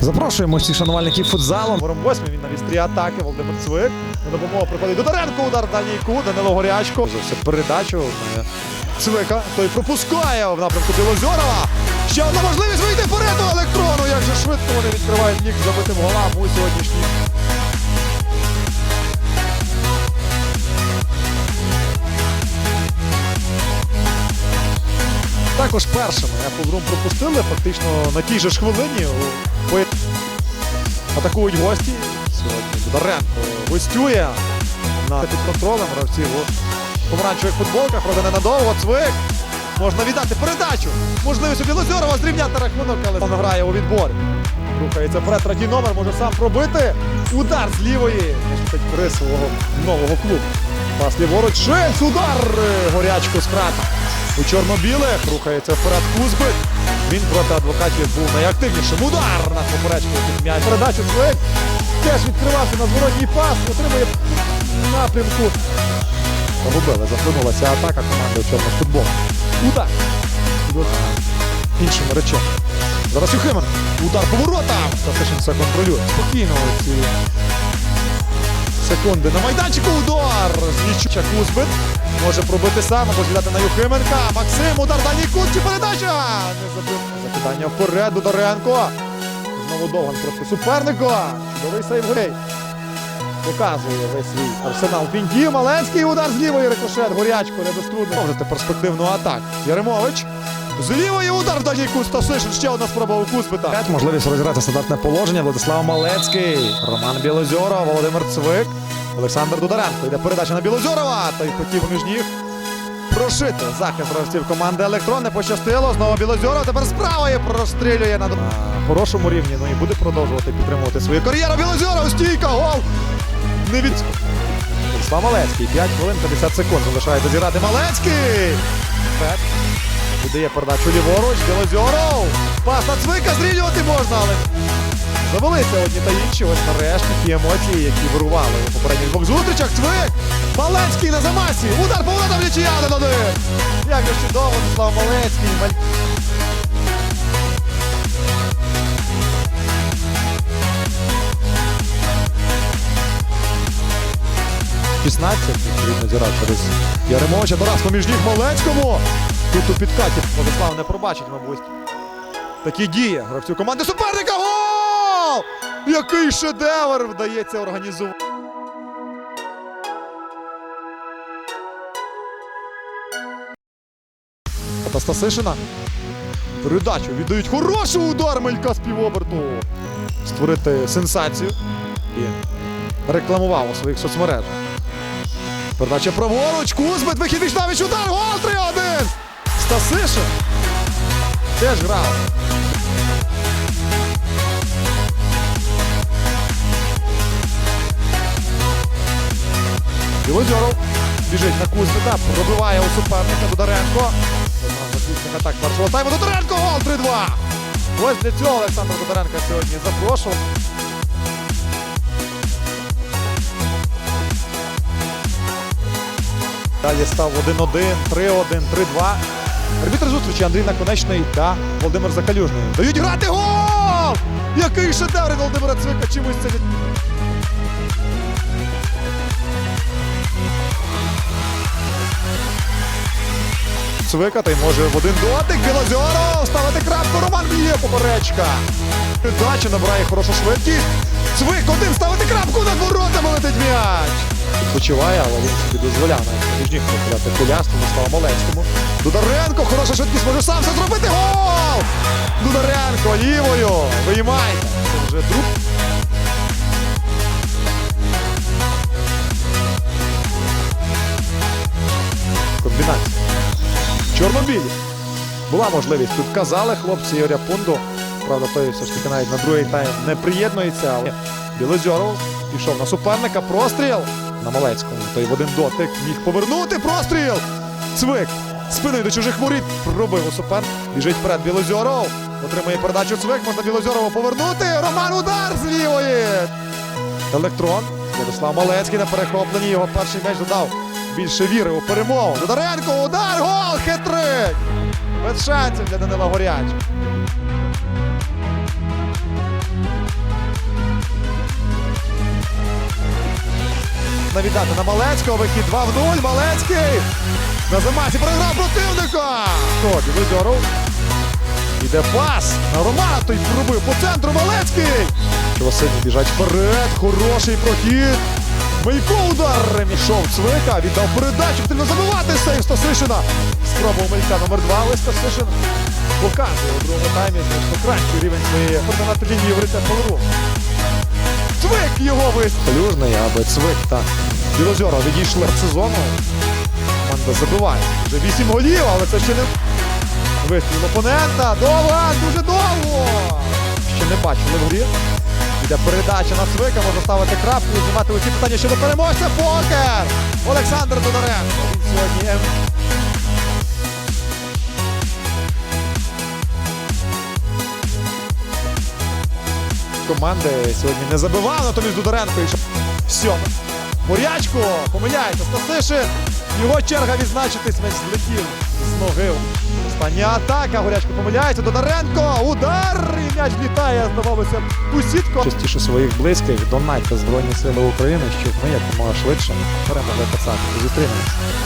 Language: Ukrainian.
Запрошуємо всіх шанувальників футзалу. Номером 8 він на вістрі атаки. Володимир Цвик. На допомогу приходить Додаренко. Удар дальній кут. Данило Горячко. За все передачу. е, Цвика. Той пропускає в напрямку Білозорова. Ще одна можливість вийти вперед у електрону. Як же швидко вони відкривають нік забитим голам у сьогоднішній. Також першими Room пропустили фактично на тій же ж хвилині. Атакують гості. Сьогодні Дударенко гостює на під контролем гравців у помаранчевих футболках. Правда, ненадовго. Цвик. Можна віддати передачу. Можливість у Білозорова зрівняти рахунок, але не грає у відборі. Рухається вперед, третій номер, може сам пробити. Удар з лівої. Містить приз свого нового клубу. Пас ліворуч. Шельц, удар! Горячко з крата. У чорно-білих рухається вперед Кузбик. Він проти адвокатів був найактивнішим. Удар на поперечку під м'яч. Передачу Цвик. Теж відкривався на зворотній пас. Отримує напрямку. Загубили, захлинулася атака команди чорних футбол. Удар. От Іншими речами. Зараз Юхимен. Удар по воротам. Стасишин все контролює. Спокійно ці секунди на майданчику. Удар. Злічуча Кузбит. Може пробити сам або зглядати на Юхименка. Максим, удар дальній кут передача. Не. Закидання вперед. Дударенко. Знову Довган проти суперника. Чудовий сейв грей. Показує весь свій арсенал фінтів. Маленський удар з лівої рикошет. Горячко, недострудно. Можете перспективну атаку. Яремович. З лівої удар в дальній кут Стасишин. Ще одна спроба у Кузбита. Можливість розіграти стандартне положення. Владислав Малецький, Роман Білозьоров, Володимир Цвик, Олександр Дударенко. Йде передача на Білозорова. Та й хотів між ніг прошити захист гравців команди Електрон. Не пощастило. Знову Білозоров. Тепер справа і прострілює на, хорошому рівні. Ну і буде продовжувати підтримувати свою кар'єру. Білозоров. Стійка. Гол. Не від... Владислав Малецький. 5 хвилин 50 секунд. Залишається зіграти Малецький. Віддає передачу ліворуч. Білозоров. Пас Цвика зрівнювати можна, але Завелися одні та інші. Ось нарешті ті емоції, які вирували у попередніх двох зустрічах. Цвик! Маленський на замасі! Удар по воротам нічия не один! Як же чудово, Слава Малецький! Маль... Відповідно, зіграв через Яремовича. Тарас поміж ніг Малецькому. Тут у підкаті Владислав не пробачить, мабуть. Такі дії гравцю команди суперника. Гол! Який шедевр вдається організувати. Та Стасишина. Передачу віддають хороший удар Мелька з півоберту. Створити сенсацію. І рекламував у своїх соцмережах. Передача праворуч. Кузбит, вихід Вічнавіч, удар. Гол Теж грав. Білозьоров біжить на Кузьміта, пробиває у суперника Дударенко. Одна з атак першого тайму. Дударенко гол 3-2. Ось для цього Олександр Дударенко сьогодні запрошував. Далі став 1-1, 3-1, 3-2. Арбітр зустрічі Андрій Наконечний та Володимир Закалюжний. Дають грати гол! Який шедевр Володимира Цвика чимось це від... Цвика та й може в один дотик. Білозьоров ставити крапку. Роман б'є поперечка. Передача набирає хорошу швидкість. Цвик один ставити крапку над воротами летить м'яч. Відпочиває, але він собі дозволяє ніг покидати кулясту Слава Малецькому. Дударенко, хороша швидкість, може сам все зробити. Гол! Дударенко лівою. Виймайте. Це вже друг. Комбінація. Чорнобілі. Була можливість. Тут казали хлопці Ігоря Пунду. Правда, той все ж таки навіть на другий тайм не приєднується. Але Білозьоров пішов на суперника. Простріл на Малецькому. Той в один дотик міг повернути. Простріл! Цвик. Спиною до чужих воріт. Пробив супер. Біжить вперед Білозьоров. Отримує передачу Цвик. Можна Білозьорова повернути. Роман удар з лівої. Електрон. Владислав Малецький на перехопленні. Його перший м'яч додав більше віри у перемогу. Дударенко, удар, гол, хитрик! Без шансів для Данила Горяч. Навідати на Малецького. Вихід 2 в 0. Малецький. На заматі програв противника. Хто? Білозоров. Іде пас. На Романа той пробив по центру Малецький. Васильні біжать вперед. Хороший прохід. Мийко удар. Мішов Цвика. Віддав передачу. Потрібно забивати сейв Стасишина. Спробував Мелька номер 2. Але Стасишин показує у другому таймі. Кращий рівень своєї координати лінії воріття Павло. Цвик його. Плюжний, аби цвик, так. Білозора відійшли в сезону. Команда забиває. Вже 8 голів, але це ще не вистріл опонента. Довго, дуже довго. Ще не бачили в грі. Йде передача на Цвика, може ставити крапку і знімати усі питання щодо переможця. Покер! Олександр Тодоренко. Він сьогодні команди сьогодні не забивав, натомість Дударенко йшов. Сьоме. Морячко помиляється. Стасишин. Його черга відзначитись. Меч злетів з ноги. Остання атака. Горячко помиляється. Додаренко. Удар! І м'яч літає. Здавалося, у. Частіше своїх близьких донайте Збройні Сили України, щоб ми якомога швидше перемогли пацанів. Зустрінемось.